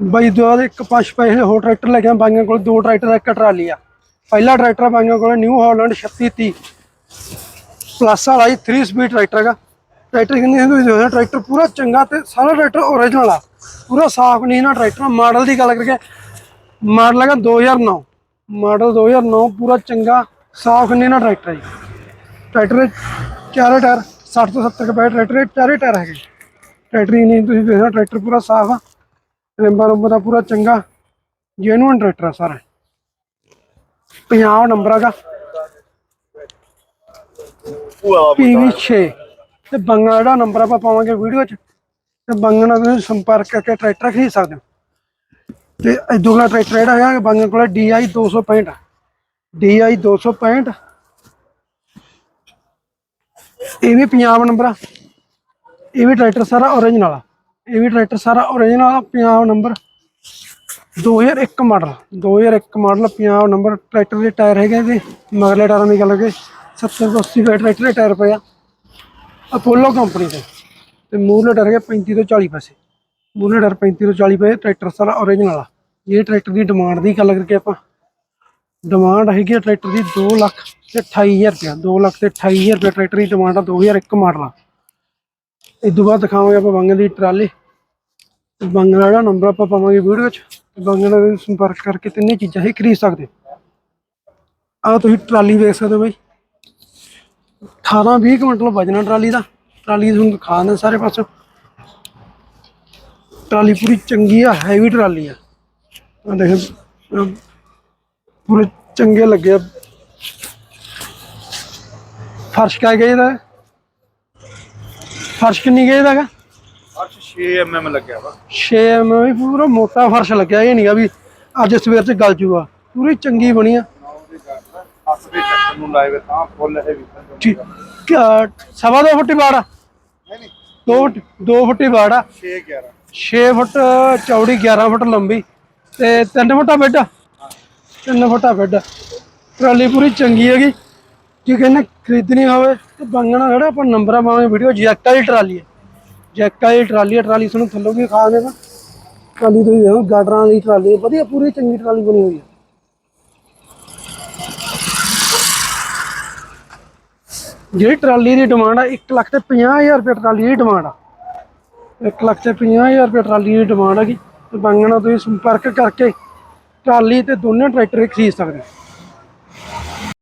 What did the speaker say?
ਬਾਈ ਦੋ ਦੇ ਇੱਕ, ਪੰਜ ਪੈਸੇ ਹੋਰ ਟਰੈਕਟਰ ਲੈ ਕੇ ਬਾਈਆਂ ਕੋਲ ਦੋ ਟਰੈਕਟਰ, ਇੱਕ ਟਰਾਲੀ ਆ। ਪਹਿਲਾ ਟਰੈਕਟਰ ਆ ਬਾਈਆਂ ਕੋਲ, ਨਿਊ ਹਾਲੈਂਡ 3630 ਪਲੱਸ ਵਾਲਾ ਹੀ 3 ਸਪੀਡ ਟਰੈਕਟਰ ਹੈਗਾ। ਟਰੈਕਟਰ ਕਿੰਨੀ ਹੁੰਦੀ? ਹੋਇਆ ਟਰੈਕਟਰ ਪੂਰਾ ਚੰਗਾ ਤੇ ਸਾਰਾ ਟਰੈਕਟਰ ਓਰੀਜਨਲ ਆ। ਪੂਰਾ ਸਾਫ਼ ਨਹੀਂ ਨਾ ਟਰੈਕਟਰ ਮਾਡਲ ਦੀ ਗੱਲ ਕਰਕੇ। ਮਾਡਲ ਹੈਗਾ 2009 ਮਾਡਲ 2009 ਪੂਰਾ ਚੰਗਾ, ਸਾਫ਼ ਨਹੀਂ ਨਾ ਟਰੈਕਟਰ ਜੀ। ਟਰੈਕਟਰ ਚਾਰੇ ਟਾਇਰ 60 ਤੋਂ 70 ਕੁ ਟਰੈਕਟਰ ਚਾਰੇ ਟਾਇਰ ਹੈਗੇ। ਟਰੈਕਟਰ ਨਹੀਂ, ਤੁਸੀਂ ਦੇਖਣਾ ਟਰੈਕਟਰ ਪੂਰਾ ਸਾਫ਼ ਆ। ਰਿੰਬਾ ਰੁੰਬਾ ਦਾ ਪੂਰਾ ਚੰਗਾ ਜੈਨੂਇਨ ਟਰੈਕਟਰ ਆ ਸਾਰਾ। ਪੰਜਾਬ ਨੰਬਰ ਹੈਗਾ ਪੀਵੀ 6 ਤੇ ਬੰਗਲਾ ਜਿਹੜਾ ਨੰਬਰ ਆਪਾਂ ਪਾਵਾਂਗੇ ਵੀਡੀਓ 'ਚ ਤੇ ਬੰਗਲਾ ਨਾਲ ਤੁਸੀਂ ਸੰਪਰਕ ਕਰਕੇ ਟਰੈਕਟਰ ਖਰੀਦ ਸਕਦੇ ਹੋ। ਤੇ ਇਹ ਦੂਸਰਾ ਟਰੈਕਟਰ ਜਿਹੜਾ ਹੈਗਾ ਬੰਗਲਾ ਕੋਲ DI 265 DI 265 ਇਹ ਵੀ ਪੰਜਾਬ ਨੰਬਰ ਆ। ਇਹ ਵੀ ਟਰੈਕਟਰ ਸਾਰਾ ਓਰੀਜਨਲ ਆ। ਇਹ ਵੀ ਟਰੈਕਟਰ ਸਾਰਾ ਓਰੀਜਨਲ ਆ, Punjab number 2001 model 2001 model Punjab number tractor ਦੇ ਟਾਇਰ ਹੈਗੇ ਤੇ ਮਗਲੇ ਟਾਇਰਾਂ ਦੀ ਗੱਲ ਕਰੀਏ 70 ਤੋਂ 80 ਫੀਟ ਟਰੈਕਟਰ ਦੇ ਟਾਇਰ ਪਏ ਆ ਅਪੋਲੋ ਕੰਪਨੀ ਦੇ। ਤੇ ਮੂਹਰਲੇ ਟਾਇਰ ਹੈਗੇ 35 ਤੋਂ 40 ਪੈਸੇ। ਮੂਹਰਲੇ ਟਾਇਰ 35 ਤੋਂ 40 ਪੈਸੇ ਟਰੈਕਟਰ ਸਾਰਾ ਓਰੀਜਨਲ ਆ। ਇਹ ਟਰੈਕਟਰ ਦੀ ਡਿਮਾਂਡ ਦੀ ਗੱਲ ਕਰਕੇ ਆਪਾਂ ਡਿਮਾਂਡ ਹੈਗੀ ਆ ਟਰੈਕਟਰ ਦੀ 2 ਲੱਖ ਤੇ 28000 ਰੁਪਇਆ। 2 ਲੱਖ ਤੇ 28000 ਰੁਪਇਆ ਟਰੈਕਟਰ ਦੀ ਡਿਮਾਂਡ ਆ 2001 ਮਾਡਲ ਆ। ਇਸ ਤੋਂ ਬਾਅਦ ਦਿਖਾਵਾਂਗੇ ਆਪਾਂ ਬੰਗਲ ਦੀ ਟਰਾਲੀ। ਬੰਗਲ ਦਾ ਨੰਬਰ ਆਪਾਂ ਪਾਵਾਂਗੇ ਵੀਡੀਓ ਵਿੱਚ ਤੇ ਬੰਗਲ ਸੰਪਰਕ ਕਰਕੇ ਤਿੰਨੇ ਚੀਜ਼ਾਂ ਹੀ ਖਰੀਦ ਸਕਦੇ। ਆ ਤੁਸੀਂ ਟਰਾਲੀ ਵੇਖ ਸਕਦੇ ਹੋ ਬਾਈ। 18 20 ਕੁਇੰਟਲ ਵਜਣਾ ਟਰਾਲੀ ਦਾ। ਟਰਾਲੀ ਤੁਹਾਨੂੰ ਦਿਖਾ ਦਿੰਦੇ ਸਾਰੇ ਪਾਸੇ। ਟਰਾਲੀ ਪੂਰੀ ਚੰਗੀ ਆ ਹੈਵੀ ਟਰਾਲੀ ਆ। ਆ ਦੇਖ ਪੂਰੇ ਚੰਗੇ ਲੱਗੇ ਆ। ਫਰਸ਼ ਕਾ ਗਿਆ ਇਹਦਾ ਫਰਸ਼ ਕਿੰਨੀ ਗਿਆ ਇਹਦਾ ਅੱਠ 6 mm ਲੱਗਿਆ ਵਾ। 6 ਐਮ ਵੀ ਪੂਰਾ ਮੋਟਾ ਫਰਸ਼ ਲੱਗਿਆ ਇਹ ਨਹੀਂਗਾ ਵੀ ਅੱਜ ਸਵੇਰ ਚ ਗਲ ਜੂਗਾ। ਪੂਰੀ ਚੰਗੀ ਬਣੀ ਆ। ਹੱਥ ਦੇ ਚੱਕਰ ਨੂੰ ਲਾਏ ਵੇ ਤਾਂ ਫੁੱਲ ਇਹ ਵੀ ਠੀਕ। ਕਿਆ- ਸਵਾ ਦੋ ਫੁੱਟੀ ਬਾੜ ਆ? ਨਹੀਂ ਨਹੀਂ। ਦੋ ਦੋ ਫੁੱਟੀ ਬਾੜ ਆ। 6 11 6 ਫੁੱਟ ਚੌੜੀ 11 ਫੁੱਟ ਲੰਬੀ। ਤੇ 3 ਫੁੱਟਾ ਬੈੱਡ 3 ਫੁੱਟਾ ਬੈੱਡ ਟਰਾਲੀ ਪੂਰੀ ਚੰਗੀ ਹੈਗੀ। ਜੇ ਕਹਿੰਦੇ ਖਰੀਦਣੀ ਹੋਵੇ ਤੇ ਬੰਗਣਾ ਜਿਹੜਾ ਆਪਾਂ ਨੰਬਰ ਪਾਵਾਂਗੇ ਵੀਡੀਓ ਜੈਕਟਾ ਦੀ ਟਰਾਲੀ ਹੈ ਜੈਕਟਾ ਦੀ ਟਰਾਲੀ ਆ, ਟਰਾਲੀ ਤੁਹਾਨੂੰ ਥੱਲੋਂ ਵੀ ਖਾ ਦੇਗਾ ਟਰਾਲੀ ਤੁਸੀਂ ਦੇਖੋ ਗਾਡਰਾਂ ਦੀ ਟਰਾਲੀ ਹੈ ਵਧੀਆ, ਪੂਰੀ ਚੰਗੀ ਟਰਾਲੀ ਬਣੀ ਹੋਈ ਹੈ ਜਿਹੜੀ ਟਰਾਲੀ ਦੀ ਡਿਮਾਂਡ ਆ 1 ਲੱਖ ਤੇ 50000 ਰੁਪਏ ਟਰਾਲੀ ਦੀ ਡਿਮਾਂਡ ਆ। 1 ਲੱਖ ਤੇ 50000 ਰੁਪਏ ਟਰਾਲੀ ਦੀ ਡਿਮਾਂਡ ਹੈਗੀ ਤੇ ਬੰਗਣਾ ਤੁਸੀਂ ਸੰਪਰਕ ਕਰਕੇ ਟਰਾਲੀ ਤੇ ਦੋਨੇ ਟਰੈਕਟਰ ਖਰੀਦ ਸਕਦੇ ਹੋ।